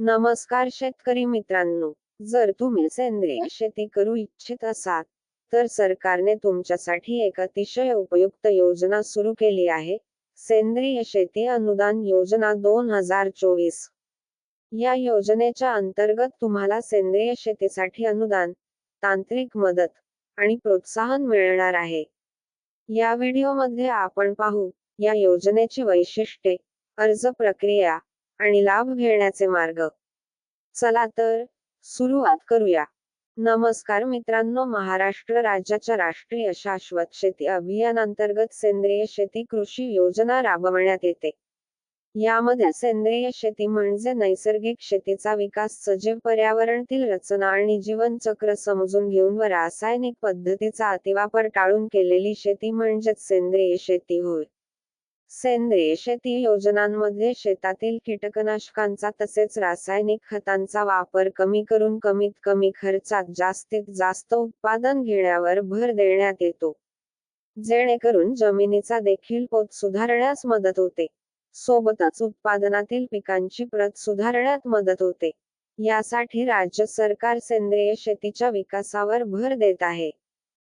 नमस्कार शेतकरी मित्रांनो जर तुम्ही सेंद्रिय शेती करू इच्छित असाल तर सरकारने तुमच्यासाठी एक अतिशय उपयुक्त योजना सुरू केली आहे सेंद्रिय शेती अनुदान योजना दोन हजार चोवीस. या योजनेच्या अंतर्गत तुम्हाला सेंद्रिय शेतीसाठी अनुदान तांत्रिक मदत आणि प्रोत्साहन मिळणार आहे. या व्हिडिओमध्ये आपण पाहू या योजनेची वैशिष्ट्ये अर्ज प्रक्रिया आणि लाभ घेण्याचे मार्ग. चला तर सुरुवात करूया. नमस्कार मित्रांनो महाराष्ट्र राज्याच्या राष्ट्रीय शाश्वत शेती अभियानांतर्गत सेंद्रिय शेती कृषी योजना राबवण्यात येते. यामध्ये सेंद्रिय शेती म्हणजे नैसर्गिक शेतीचा विकास सजीव पर्यावरणातील रचना आणि जीवनचक्र समजून घेऊन व रासायनिक पद्धतीचा अतिवापर टाळून केलेली शेती म्हणजेच सेंद्रिय शेती होय. सेंद्रिय शेती योजनांमध्ये शेतातील कीटकनाशकांचा तसेच रासायनिक खतांचा वापर कमी करून कमीत कमी खर्चात जास्तीत जास्त उत्पादन घेण्यावर भर देण्यात येतो. जेणेकरून जमिनीचा देखील पोत सुधारण्यास मदत होते. सोबतच उत्पादनातील पिकांची प्रत सुधारण्यात मदत होते. यासाठी राज्य सरकार सेंद्रिय शेतीच्या विकासावर भर देत आहे.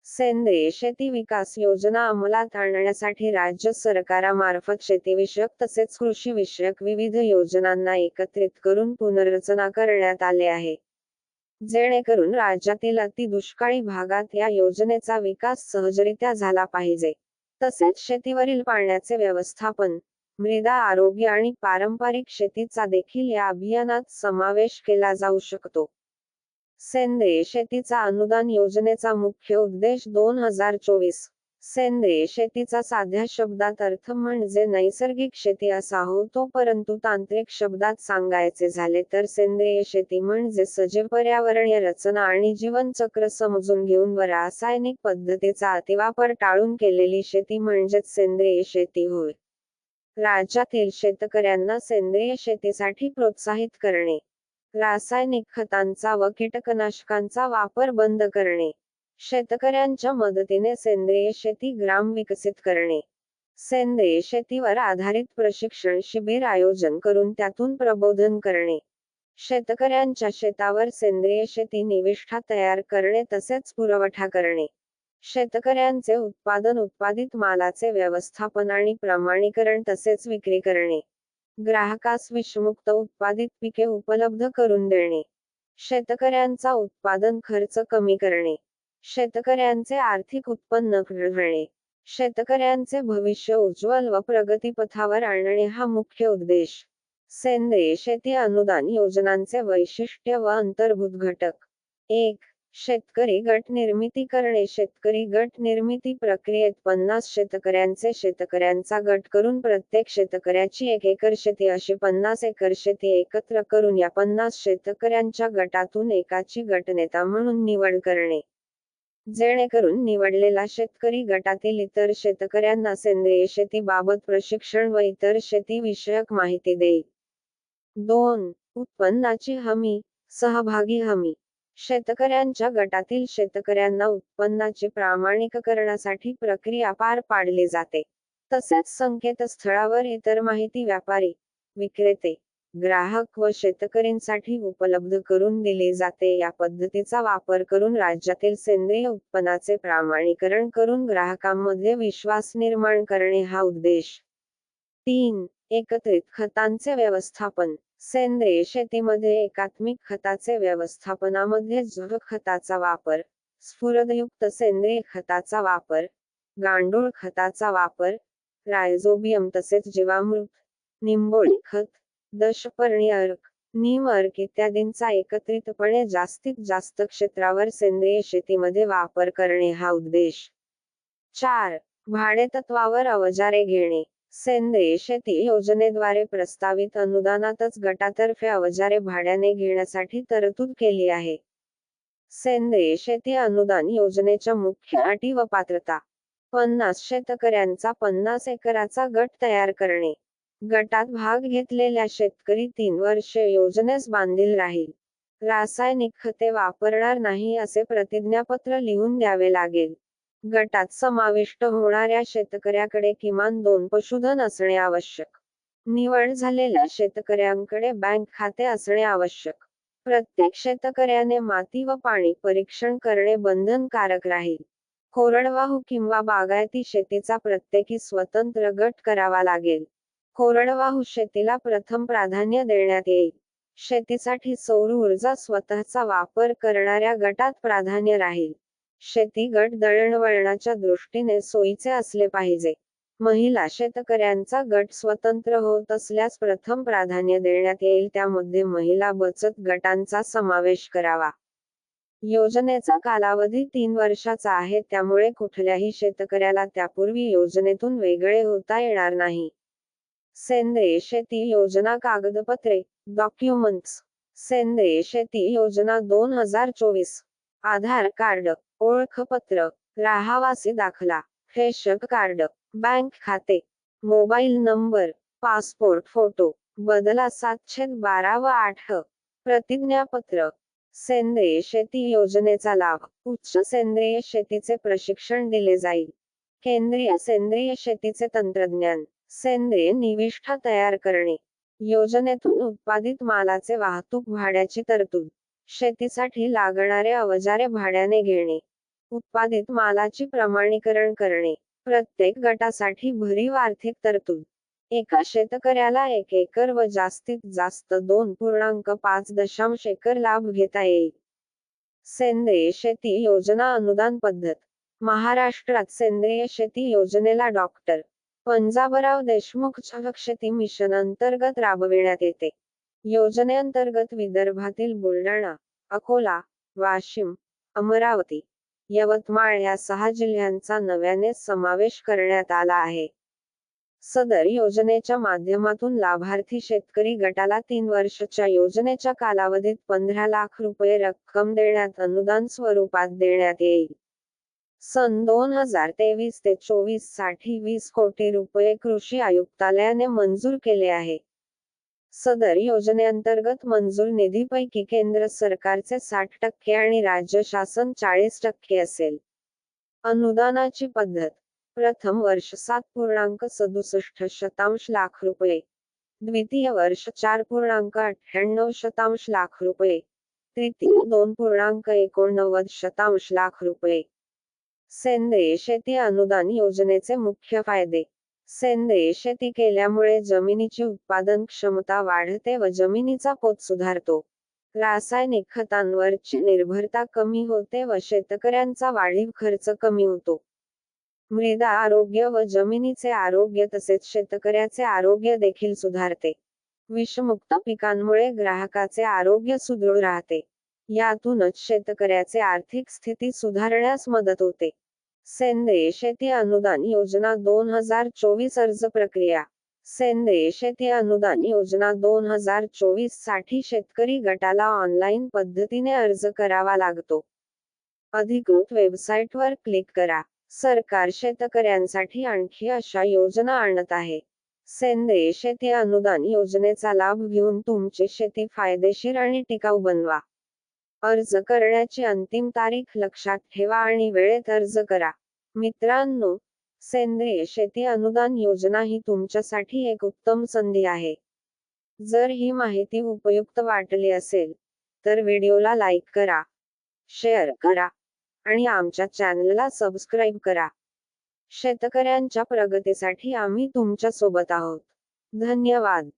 सेंद्रिय शेती विकास योजना अंमलात आणण्यासाठी राज्य सरकारामार्फत शेतीविषयक तसेच कृषी विषयक विविध योजनांना एकत्रित करून पुनर्रचना करण्यात आले आहे. जेणेकरून राज्यातील अतिदुष्काळी भागात या योजनेचा विकास सहजरित्या झाला पाहिजे. तसेच शेतीवरील पाण्याचे व्यवस्थापन मृदा आरोग्य आणि पारंपरिक शेतीचा देखील या अभियानात समावेश केला जाऊ शकतो. सेंद्रिय शेतीचा अनुदान योजनेचा मुख्य उद्देश दोन हजार चोवीस. सेंद्रिय शेतीचा साध्या शब्दात अर्थ म्हणजे नैसर्गिक शेती असा होतो परंतु तांत्रिक शब्दात सांगायचे झाले तर सेंद्रिय शेती म्हणजे सजीव पर्यावरणीय रचना आणि जीवनचक्र समजून घेऊन व रासायनिक पद्धतीचा अतिवापर टाळून केलेली शेती म्हणजेच सेंद्रिय शेती होय. राज्यातील शेतकऱ्यांना सेंद्रिय शेतीसाठी प्रोत्साहित करणे. रासायनिक खतांचा व कीटकनाशकांचा वापर बंद करणे. शेतकऱ्यांच्या मदतीने सेंद्रिय शेती ग्राम विकसित करणे. सेंद्रिय शेतीवर आधारित प्रशिक्षण शिबिर आयोजन करून त्यातून प्रबोधन करणे. शेतकऱ्यांच्या शेतावर सेंद्रिय शेती निविष्ठा तयार करणे तसेच पुरवठा करणे. शेतकऱ्यांचे उत्पादन उत्पादित मालाचे व्यवस्थापन आणि प्रमाणीकरण तसेच विक्री करणे. ग्राहकास विषमुक्त उत्पादित पिके उपलब्ध करून देणे. शेतकऱ्यांचा उत्पादन खर्च कमी करणे. शेतकऱ्यांचे आर्थिक उत्पन्न घडवणे. शेतकऱ्यांचे भविष्य उज्ज्वल व प्रगतीपथावर आणणे हा मुख्य उद्देश. सेंद्रिय शेती अनुदान योजनांचे वैशिष्ट्य व अंतर्भूत घटक. एक शेतकरी गट निर्मिती करणे. शेतकरी गट निर्मिती प्रक्रियेत पन्नास शेतकऱ्यांचे शेतकऱ्यांचा गट करून प्रत्येक शेतकऱ्याची एक एकर शेती अशी पन्नास एकर शेती एकत्र करून या पन्नास शेतकऱ्यांच्या गटातून एकाची गटनेता म्हणून निवड करणे. जेणेकरून निवडलेला शेतकरी गटातील इतर शेतकऱ्यांना सेंद्रिय शेतीबाबत प्रशिक्षण व इतर शेतीविषयक माहिती देईल. दोन उत्पन्नाची हमी सहभागी हमी. शेतकऱ्यांच्या गटातील शेतकऱ्यांना उत्पन्नाची प्रामाणिककरणासाठी प्रक्रिया पार पाडली जाते. तसेच संकेतस्थळावर इतर माहिती व्यापारी विक्रेते ग्राहक व शेतकऱ्यांसाठी उपलब्ध करून दिले जाते. या पद्धतीचा वापर करून राज्यातील सेंद्रिय उत्पन्नाचे प्रामाणीकरण करून ग्राहकांमध्ये विश्वास निर्माण करणे हा उद्देश. तीन एकत्रित खतांचे व्यवस्थापन. सेंद्रिय शेतीमध्ये एकात्मिक खताचे व्यवस्थापनामध्ये जैव खताचा वापर स्फुरदयुक्त सेंद्रिय खताचा वापर गांडूळ खताचा वापर रायझोबियम तसेच जीवामृत निंबोळी खत दशपर्णी अर्क नीम अर्क इत्यादींचा एकत्रितपणे जास्तीत जास्त क्षेत्रावर सेंद्रिय शेतीमध्ये वापर करणे हा उद्देश. चार. भाडेतत्वावर अवजारे घेणे. सेंद्रिय शेती योजनेद्वारे प्रस्तावित अनुदानातच गटातर्फे अवजारे भाड्याने घेण्यासाठी तरतूद केली आहे. सेंद्रिय शेती अनुदान योजनेच्या मुख्य अटी व पात्रता. पन्नास शेतकऱ्यांचा पन्नास एकराचा गट तयार करणे. गटात भाग घेतलेल्या शेतकरी तीन वर्षे योजनेस बांधील राहील. रासायनिक खते वापरणार नाही असे प्रतिज्ञापत्र लिहून द्यावे लागेल. गटात समाविष्ट होणाऱ्या शेतकऱ्याकडे किमान दोन पशुधन असणे आवश्यक. निवड झालेल्या शेतकऱ्यांकडे बँक खाते असणे आवश्यक. प्रत्येक शेतकऱ्याने माती व पाणी परीक्षण करणे बंधनकारक राहील. कोरडवाहू किंवा बागायती शेतीचा प्रत्येकी स्वतंत्र गट करावा लागेल. कोरडवाहू शेतीला प्रथम प्राधान्य देण्यात येईल. शेतीसाठी सौर ऊर्जा स्वतःचा वापर करणाऱ्या गटात प्राधान्य राहील. शेती गट दळणवळणाच्या दृष्टीने सोयीचे असले पाहिजे. महिला शेतकऱ्यांचा गट स्वतंत्र होत असल्यास प्रथम प्राधान्य देण्यात येईल. त्यामध्ये महिला बचत गटांचा समावेश करावा. योजनेचा कालावधी तीन वर्षाचा आहे. त्यामुळे कुठल्याही शेतकऱ्याला त्यापूर्वी योजनेतून वेगळे होता येणार नाही. सेंद्रिय शेती योजना कागदपत्रे डॉक्युमेंट्स सेंद्रिय शेती योजना दोन हजार चोवीस. आधार कार्ड. ओळखपत्र राहावासी दाखला रेशन कार्ड बँक खाते मोबाईल नंबर पासपोर्ट फोटो बदला सातशे बारा व आठ प्रतिज्ञापत्र सेंद्रिय शेती योजनेचा लाभ उच्च सेंद्रिय शेतीचे प्रशिक्षण दिले जाईल. केंद्रीय सेंद्रिय शेतीचे तंत्रज्ञान सेंद्रिय निविष्ठा तयार करणे योजनेतून उत्पादित मालाचे वाहतूक भाड्याची तरतूद. शेतीसाठी लागणारे अवजारे भाड्याने घेणे उत्पादित मालाची प्रमाणीकरण करणे प्रत्येक गटासाठी भरीव आर्थिक तरतूद. एका शेतकऱ्याला एक एकर व जास्तीत जास्त दोन पूर्णांक पाच दशांश एकर लाभ घेता येईल. सेंद्रिय शेती योजना अनुदान पद्धत. महाराष्ट्रात सेंद्रिय शेती योजनेला डॉक्टर. पंजाबराव देशमुख छलक शेती मिशन अंतर्गत राबविण्यात येते. योजनेअंतर्गत विदर्भातील बुलढाणा अकोला वाशिम अमरावती यवतमाळ या सहा जिल्ह्यांचा नव्याने समावेश करण्यात आला आहे. सदर योजनेच्या माध्यमातून लाभार्थी शेतकरी गटाला तीन वर्षाच्या योजनेच्या कालावधीत पंधरा लाख रुपये रक्कम देण्यात अनुदान स्वरूपात देण्यात येईल. सन दोन हजार तेवीस ते चोवीससाठी वीस कोटी रुपये कृषी आयुक्तालयाने मंजूर केले आहे. सदर योजनेअंतर्गत मंजूर निधीपैकी केंद्र सरकारचे साठ टक्के आणि राज्य शासन चाळीस टक्के असेल. अनुदानाची पद्धत. प्रथम वर्ष सात पूर्णांक सदुसष्ट शतांश लाख रुपये. द्वितीय वर्ष चार पूर्णांक अठ्ठ्याण्णव शतांश लाख रुपये. तृतीय दोन पूर्णांक एकोणनव्वद शतांश लाख रुपये. सेंद्रिय शेती अनुदान योजनेचे मुख्य फायदे. सेंद्रिय शेती केल्यामुळे जमिनीची उत्पादन क्षमता वाढते व जमिनीचा पोत सुधारतो. रासायनिक खतांवरची निर्भरता कमी होते व शेतकऱ्यांचा वाढीव खर्च कमी होतो. मृदा आरोग्य व जमिनीचे आरोग्य तसेच शेतकऱ्याचे आरोग्य देखील सुधारते. विषमुक्त पिकांमुळे ग्राहकाचे आरोग्य सुदृढ राहते. यातूनच शेतकऱ्याचे आर्थिक स्थिती सुधारण्यास मदत होते. सेंद्रिय शेती अनुदान योजना दोन हजार चोवीस अर्ज प्रक्रिया. सेंद्रिय शेती अनुदान योजना दोन हजार चोवीससाठी शेतकरी गटाला ऑनलाईन पद्धतीने अर्ज करावा लागतो. अधिकृत वेबसाईटवर क्लिक करा. सरकार शेतकऱ्यांसाठी आणखी अशा योजना आणत आहे. सेंद्रिय शेती अनुदान योजनेचा लाभ घेऊन तुमची शेती फायदेशीर आणि टिकाऊ बनवा. अर्ज करण्याची अंतिम तारीख लक्षात ठेवा आणि वेळेत अर्ज करा. मित्रांनो सेंद्रिय शेती अनुदान योजना ही तुमच्यासाठी एक उत्तम संधी आहे. जर ही माहिती उपयुक्त वाटली असेल तर व्हिडिओला लाईक करा शेअर करा आणि आमच्या चॅनलला सबस्क्राईब करा. शेतकऱ्यांच्या प्रगतीसाठी आम्ही तुमच्यासोबत आहोत. धन्यवाद.